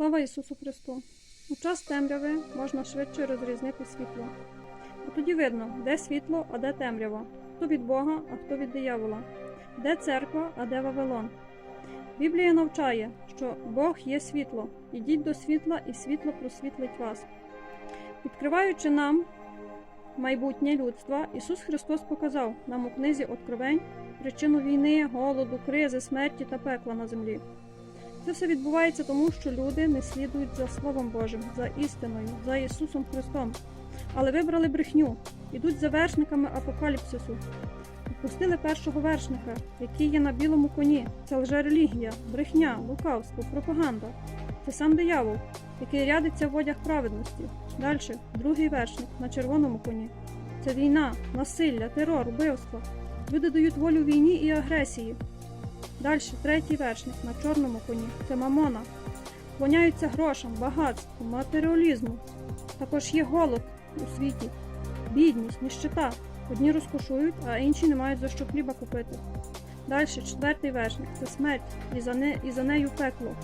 Слава Ісусу Христу! У час темряви можна швидше розрізнити світло. А тоді видно, де світло, а де темрява, хто від Бога, а хто від диявола, де церква, а де Вавилон. Біблія навчає, що Бог є світло. Ідіть до світла, і світло просвітлить вас. Відкриваючи нам майбутнє людства, Ісус Христос показав нам у книзі Откровень причину війни, голоду, кризи, смерті та пекла на землі. Це все відбувається тому, що люди не слідують за Словом Божим, за істиною, за Ісусом Христом, але вибрали брехню, ідуть за вершниками апокаліпсису. Впустили першого вершника, який є на білому коні. Це лжерелігія, брехня, лукавство, пропаганда. Це сам диявол, який рядиться в одяг праведності. Далі другий вершник на червоному коні. Це війна, насилля, терор, вбивство. Люди дають волю війні і агресії. Далі третій вершник на чорному коні це мамона. Клоняються грошам, багатству, матеріалізму. Також є голод у світі, бідність, ніщита. Одні розкошують, а інші не мають за що хліба купити. Далі четвертий вершник це смерть, і за, не, і за нею пекло.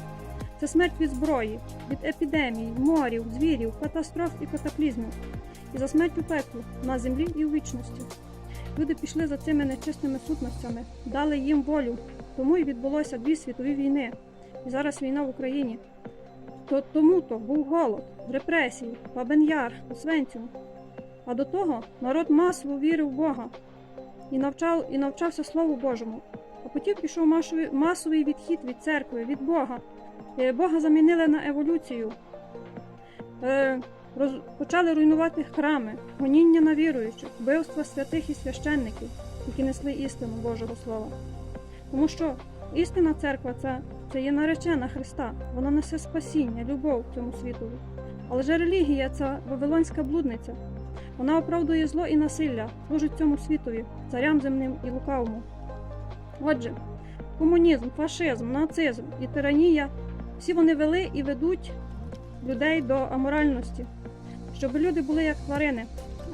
Це смерть від зброї, від епідемій, морів, звірів, катастроф і катаклізмів. І за смерть у пеклу на землі і у вічності. Люди пішли за цими нечисними сутностями, дали їм волю, тому і відбулося дві світові війни. І зараз війна в Україні. То тому то був голод, репресії, Бабен-Яр, Освенцім. А до того народ масово вірив в Бога і, навчав, і навчався Слову Божому. А потім пішов масовий, відхід від церкви, від Бога. Бога замінили на еволюцію. Е, почали руйнувати храми, гоніння на віруючих, вбивства святих і священників, які несли істину Божого Слова. Тому що істинна церква це, це є наречена Христа, вона несе спасіння, любов цьому світові. Але ж релігія це вавилонська блудниця. Вона оправдує зло і насилля, служить цьому світові, царям земним і лукавому. Отже, комунізм, фашизм, нацизм і тиранія всі вони вели і ведуть людей до аморальності, щоб люди були як тварини.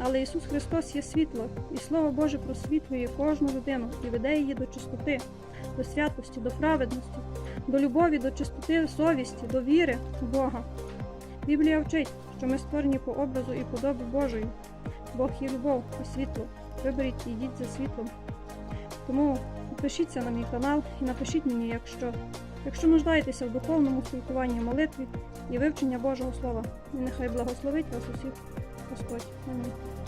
Але Ісус Христос є світло, і Слово Боже просвітлює кожну людину і веде її до чистоти, до святості, до праведності, до любові, до чистоти совісті, до віри в Бога. Біблія вчить, що ми створені по образу і подобі Божої. Бог є любов і світло. Виберіть і йдіть за світлом. Тому підпишіться на мій канал і напишіть мені, якщо, якщо нуждаєтеся в духовному спілкуванні молитві і вивчення Божого Слова. І нехай благословить вас усіх Господь. Амінь.